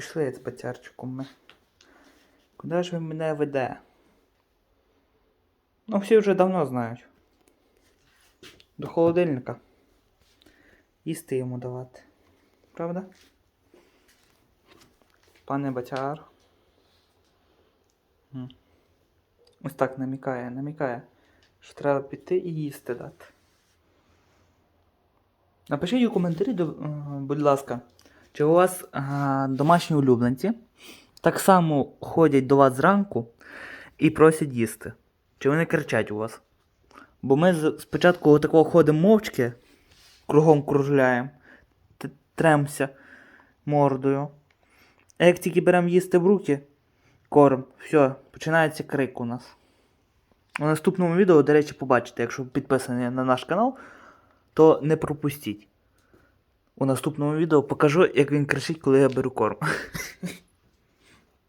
Пішли з батярчиком ми. Куди ж він мене веде? Ну, всі вже давно знають. До холодильника. Їсти йому давати. Правда? Пане батяр. Ось так намікає, намікає, що треба піти і їсти дати. Напишіть у коментарі, е, будь ласка, чи у вас е, домашні улюбленці так само ходять до вас зранку і просять їсти? Чи вони кричать у вас? Бо ми спочатку отакого ходимо мовчки, кругом кружляємо, тремся мордою. А як тільки беремо їсти в руки, корм, все, починається крик у нас. У наступному відео, до речі, побачите, якщо ви підписані на наш канал, то не пропустіть. У наступному відео покажу, як він кричить, коли я беру корм.